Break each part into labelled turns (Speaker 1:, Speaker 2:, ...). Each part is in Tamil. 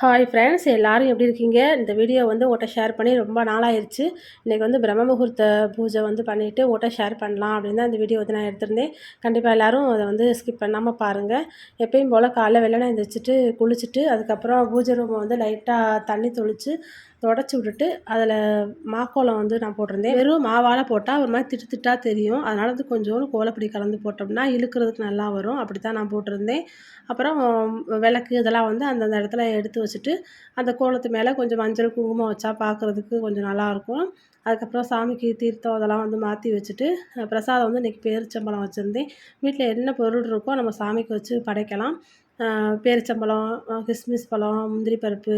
Speaker 1: ஹாய் ஃப்ரெண்ட்ஸ் எல்லோரும் எப்படி இருக்கீங்க? இந்த வீடியோ வந்து ஓட்ட ஷேர் பண்ணி ரொம்ப நாளாயிருச்சு. இன்றைக்கி வந்து பிரம்ம முகூர்த்த பூஜை வந்து பண்ணிவிட்டு ஓட்ட ஷேர் பண்ணலாம் அப்படின்னு தான் இந்த வீடியோ வந்து நான் எடுத்திருந்தேன். கண்டிப்பாக எல்லோரும் அதை வந்து ஸ்கிப் பண்ணாமல் பாருங்கள் எப்பயும் போல் காலைல வெள்ளனை எழுந்திரிச்சிட்டு குளிச்சுட்டு அதுக்கப்புறம் பூஜை ரூமை வந்து லைட்டாக தண்ணி தொளித்து தொடச்சி விட்டுட்டு அதில் மாக்கோலம் வந்து நான் போட்டிருந்தேன். வெறும் மாவால் போட்டால் ஒரு மாதிரி திட்டு திட்டாக தெரியும். அதனால் வந்து கொஞ்சோண்டு கோலப்பொடி கலந்து போட்டோம்னா இழுக்கிறதுக்கு நல்லா வரும். அப்படி தான் நான் போட்டிருந்தேன். அப்புறம் விளக்கு இதெல்லாம் வந்து அந்தந்த இடத்துல எடுத்து வச்சுட்டு அந்த கோலத்து மேலே கொஞ்சம் மஞ்சள் குங்குமம் வச்சா பார்க்குறதுக்கு கொஞ்சம் நல்லாயிருக்கும் அதுக்கப்புறம் சாமிக்கு தீர்த்தம் அதெல்லாம் வந்து மாற்றி வச்சுட்டு பிரசாதம் வந்து இன்றைக்கி பேரிச்சம்பழம் வச்சுருந்தேன். வீட்டில் என்ன பொருள் இருக்கோ நம்ம சாமிக்கு வச்சு படைக்கலாம். பேரிச்சம்பழம் கிஸ்மிஸ் பழம் முந்திரி பருப்பு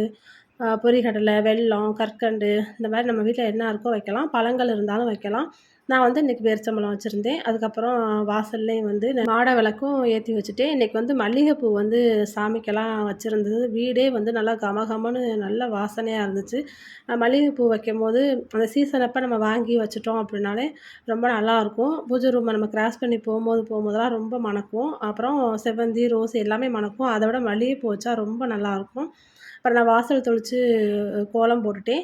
Speaker 1: பொரிகடலை வெல்லம் கற்கண்டு இந்த மாதிரி நம்ம வீட்டில் என்ன இருக்கோ வைக்கலாம். பழங்கள் இருந்தாலும் வைக்கலாம். நான் வந்து இன்றைக்கி பேரிச்சம்பழம் வச்சுருந்தேன். அதுக்கப்புறம் வாசல்லையும் வந்து மாடை விளக்கும் ஏற்றி வச்சுட்டேன் இன்றைக்கி வந்து மல்லிகைப்பூ வந்து சாமிக்கெல்லாம் வச்சுருந்தது. வீடே வந்து நல்லா கமகமன்னு நல்ல வாசனையாக இருந்துச்சு. மல்லிகைப்பூ வைக்கும் போது அந்த சீசன் அப்போ நம்ம வாங்கி வச்சுட்டோம் அப்படின்னாலே ரொம்ப நல்லாயிருக்கும் பூஜை ரூமை நம்ம கிராஸ் பண்ணி போகும்போது போகும்போதெல்லாம் ரொம்ப மணக்கும். அப்புறம் செவ்வந்தி ரோஸ் எல்லாமே மணக்கும். அதை விட மல்லிகைப்பூ வச்சா ரொம்ப நல்லாயிருக்கும் அப்புறம் நான் வாசல் தொளித்து கோலம் போட்டுட்டேன்.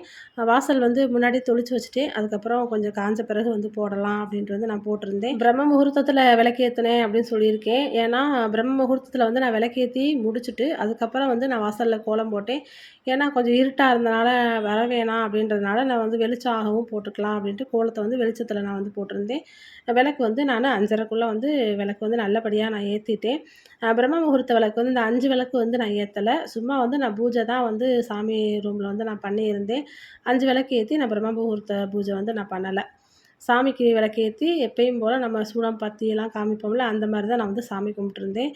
Speaker 1: வாசல் வந்து முன்னாடி தொளித்து வச்சுட்டேன். அதுக்கப்புறம் கொஞ்சம் காஞ்ச பிறகு வந்து போடலாம் அப்படின்ட்டு வந்து நான் போட்டிருந்தேன். பிரம்ம முகூர்த்தத்தில் விளக்கேற்றினேன் அப்படின்னு சொல்லியிருக்கேன். ஏன்னா பிரம்ம முகூர்த்தத்தில் வந்து நான் விளக்கேற்றி முடிச்சுட்டு அதுக்கப்புறம் வந்து நான் வாசலில் கோலம் போட்டேன். ஏன்னா கொஞ்சம் இருட்டாக இருந்தனால வர வேணாம் அப்படின்றதுனால நான் வந்து வெளிச்சமாகவும் போட்டுக்கலாம் அப்படின்ட்டு கோலத்தை வந்து வெளிச்சத்தில் நான் வந்து போட்டிருந்தேன். விளக்கு வந்து நான் அஞ்சரைக்குள்ளே வந்து விளக்கு வந்து நல்லபடியாக நான் ஏற்றிட்டேன் பிரம்ம முகூர்த்த விளக்கு வந்து இந்த அஞ்சு விளக்கு வந்து நான் ஏற்றலை சும்மா வந்து நான் பூஜை தான் வந்து சாமி ரூமில் வந்து நான் பண்ணியிருந்தேன். அஞ்சு விளக்கு ஏற்றி நான் பிரம்ம முகூர்த்த பூஜை வந்து நான் பண்ணலை. சாமிக்கு விளக்கேற்றி எப்பயும் போல் நம்ம சூடம் பத்தியெல்லாம் காமிப்போம்ல அந்த மாதிரி தான் நான் வந்து சாமி கும்பிட்ருந்தேன்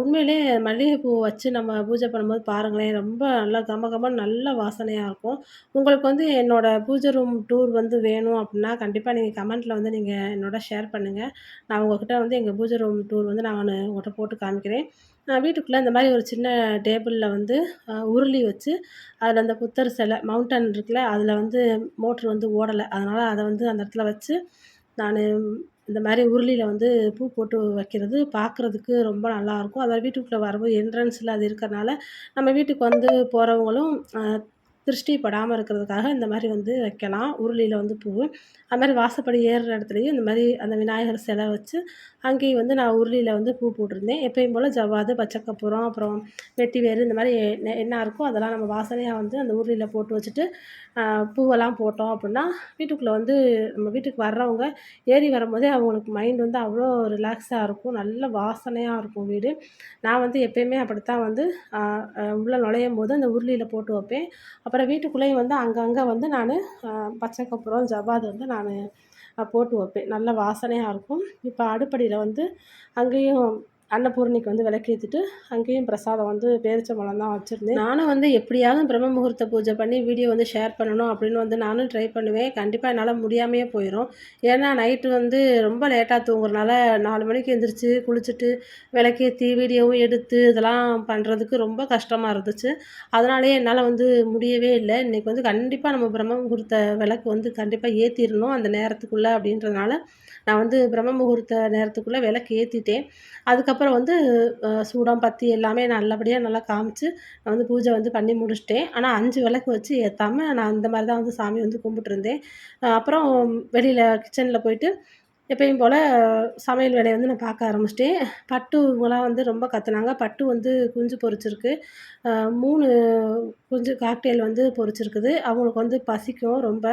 Speaker 1: உண்மையிலே மல்லிகைப்பூ வச்சு நம்ம பூஜை பண்ணும்போது பாருங்களேன் ரொம்ப நல்லா கம கமன்னு நல்ல வாசனையாக இருக்கும். உங்களுக்கு வந்து என்னோடய பூஜை ரூம் டூர் வந்து வேணும் அப்படின்னா கண்டிப்பாக நீங்கள் கமெண்ட்டில் வந்து நீங்கள் என்னோட ஷேர் பண்ணுங்கள் நான் உங்கள்கிட்ட வந்து எங்கள் பூஜை ரூம் டூர் வந்து நான் உங்கள்கிட்ட போட்டு காமிக்கிறேன். வீட்டுக்குள்ளே இந்த மாதிரி ஒரு சின்ன டேபிளில் வந்து உருளி வச்சு அதில் அந்த புத்தர் சிலை மவுண்டன் இருக்குல்ல அதில் வந்து மோட்ரு வந்து ஓடலை. அதனால் அதை வந்து அந்த இடத்துல வச்சு நான் இந்த மாதிரி உருளியில் வந்து பூ போட்டு வைக்கிறது பார்க்குறதுக்கு ரொம்ப நல்லாயிருக்கும் அதாவது வீட்டுக்குள்ளே வரும்போது என்ட்ரன்ஸில் அது இருக்கிறனால நம்ம வீட்டுக்கு வந்து போகிறவங்களும் திருஷ்டி படாமல் இருக்கிறதுக்காக இந்த மாதிரி வந்து வைக்கலாம். உருளியில் வந்து பூ. அது மாதிரி வாசப்படி ஏறுற இடத்துலையும் இந்த மாதிரி அந்த விநாயகர் சிலை வச்சு அங்கேயும் வந்து நான் உருளியில் வந்து பூ போட்டிருந்தேன். எப்பயும் போல் ஜவ்வாது பச்சைக்கப்புறம் அப்புறம் வெட்டி வேறு இந்த மாதிரி என்ன இருக்கோ அதெல்லாம் நம்ம வாசனையாக வந்து அந்த உருளியில் போட்டு வச்சுட்டு பூவெல்லாம் போட்டோம் அப்படின்னா வீட்டுக்குள்ளே வந்து நம்ம வீட்டுக்கு வர்றவங்க ஏறி வரும்போதே அவங்களுக்கு மைண்ட் வந்து அவ்வளோ ரிலாக்ஸாக இருக்கும். நல்ல வாசனையாக இருக்கும் வீடு. நான் வந்து எப்பயுமே அப்படித்தான் வந்து உள்ளே நுழையும் போது அந்த உருளியில் போட்டு வைப்பேன். அப்புறம் வீட்டுக்குள்ளேயும் வந்து அங்கங்கே வந்து நான் பச்சை கற்பூரம் ஜவ்வாது வந்து நான் போட்டு வைப்பேன். நல்ல வாசனையாக இருக்கும். இப்போ அடுப்படியில் வந்து அங்கேயும் அன்னபூர்ணிக்கு வந்து விளக்கேற்றிட்டு அங்கேயும் பிரசாதம் வந்து பேரிச்சம்பழம் தான் வச்சுருந்தேன். நானும் வந்து எப்படியாவது பிரம்ம முகூர்த்த பூஜை பண்ணி வீடியோ வந்து ஷேர் பண்ணணும் அப்படின்னு வந்து நானும் ட்ரை பண்ணுவேன். கண்டிப்பாக என்னால் முடியாமையே போயிடும் ஏன்னா நைட்டு வந்து ரொம்ப லேட்டாக தூங்குறனால நாலு மணிக்கு எழுந்திரிச்சு குளிச்சுட்டு விளக்கேற்றி வீடியோவும் எடுத்து இதெல்லாம் பண்ணுறதுக்கு ரொம்ப கஷ்டமாக இருந்துச்சு. அதனாலேயே என்னால் வந்து முடியவே இல்லை. இன்றைக்கி வந்து கண்டிப்பாக நம்ம பிரம்ம முகூர்த்த விளக்கு வந்து கண்டிப்பாக ஏற்றிடணும் அந்த நேரத்துக்குள்ளே அப்படின்றதுனால நான் வந்து பிரம்ம முகூர்த்த நேரத்துக்குள்ளே விளக்கு ஏற்றிட்டேன் அதுக்கப்புறம் வந்து சூடம் பத்தி எல்லாமே நல்லபடியாக நல்லா காமிச்சு நான் வந்து பூஜை வந்து பண்ணி முடிச்சிட்டேன். ஆனால் அஞ்சு விளக்கு வச்சு ஏற்றாமல் நான் அந்த மாதிரி தான் வந்து சாமி வந்து கும்பிட்டுருந்தேன். அப்புறம் வெளியில் கிச்சனில் போயிட்டு எப்பயும் போல் சமையல் வேலையை வந்து நான் பார்க்க ஆரம்பிச்சிட்டேன். பட்டுங்களாம் வந்து ரொம்ப கற்றுனாங்க பட்டு வந்து குஞ்சு பொறிச்சிருக்கு மூணு குஞ்சு காக்டெயில் வந்து பொறிச்சிருக்குது அவங்களுக்கு வந்து பசிக்கும் ரொம்ப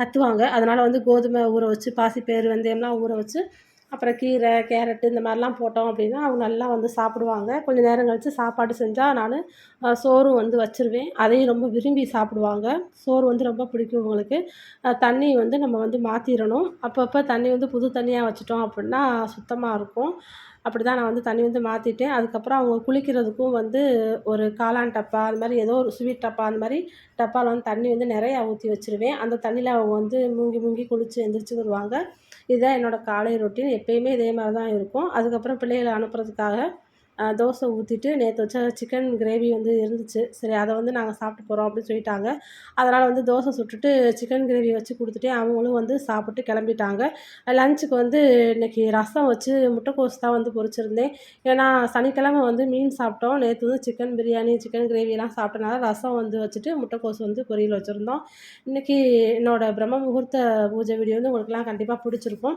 Speaker 1: கத்துவாங்க. அதனால் வந்து கோதுமை ஊற வச்சு பாசி பேர் வெந்தயம்லாம் ஊற வச்சு அப்புறம் கீரை கேரட்டு இந்த மாதிரிலாம் போட்டோம் அப்படின்னா அவங்க நல்லா வந்து சாப்பிடுவாங்க. கொஞ்சம் நேரம் கழித்து சாப்பாடு செஞ்சால் நான் சோறும் வந்து வச்சுருவேன். அதையும் ரொம்ப விரும்பி சாப்பிடுவாங்க. சோறு வந்து ரொம்ப பிடிக்கும் இவங்களுக்கு தண்ணி வந்து நம்ம வந்து மாற்றிடணும் அப்பப்போ தண்ணி வந்து புது தண்ணியாக வச்சுட்டோம் அப்படின்னா சுத்தமாக இருக்கும். அப்படி தான் நான் வந்து தண்ணி வந்து மாற்றிட்டேன் அதுக்கப்புறம் அவங்க குளிக்கிறதுக்கும் வந்து ஒரு காளான் டப்பா அது மாதிரி ஏதோ ஒரு ஸ்வீட் டப்பா அந்த மாதிரி டப்பாவில் வந்து தண்ணி வந்து நிறையா ஊற்றி வச்சுருவேன். அந்த தண்ணியில் அவங்க வந்து மூங்கி மூங்கி குளித்து எந்திரிச்சு வருவாங்க. இதுதான் என்னோடய காலை ரொட்டீன் எப்பயுமே இதே மாதிரி தான் இருக்கும். அதுக்கப்புறம் பிள்ளைகளை அனுப்புறதுக்காக தோசை ஊற்றிட்டு நேற்று வச்ச சிக்கன் கிரேவி வந்து இருந்துச்சு. சரி அதை வந்து நாங்கள் சாப்பிட்டு போகிறோம் அப்படின்னு சொல்லிட்டாங்க. அதனால் வந்து தோசை சுட்டுட்டு சிக்கன் கிரேவி வச்சு கொடுத்துட்டே அவங்களும் வந்து சாப்பிட்டு கிளம்பிட்டாங்க. லஞ்சுக்கு வந்து இன்றைக்கி ரசம் வச்சு முட்டைக்கோஸ் தான் வந்து பொரிச்சிருந்தேன். ஏன்னா சனிக்கிழமை வந்து மீன் சாப்பிட்டோம். நேற்று வந்து சிக்கன் பிரியாணி சிக்கன் கிரேவிலாம் சாப்பிட்டனால ரசம் வந்து வச்சுட்டு முட்டைக்கோஸ் வந்து பொரியல் வச்சுருந்தோம். இன்றைக்கி என்னோடய பிரம்ம முகூர்த்த பூஜை வீடியோ வந்து உங்களுக்குலாம் கண்டிப்பாக பிடிச்சிருக்கும்.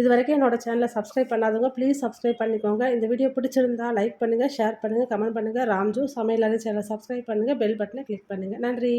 Speaker 1: இது வரைக்கும் என்னோடய சேனலை சப்ஸ்கிரைப் பண்ணாதவங்க ப்ளீஸ் சப்ஸ்கிரைப் பண்ணிக்கோங்க. இந்த வீடியோ பிடிச்சிருந்தா லைக் பண்ணுங்கள் ஷேர் பண்ணுங்கள் கமெண்ட் பண்ணுங்கள் ராம்ஜூ சமையலறை சேனலை சப்ஸ்கிரைப் பண்ணுங்கள் பெல் பட்டனை கிளிக் பண்ணுங்கள் நன்றி.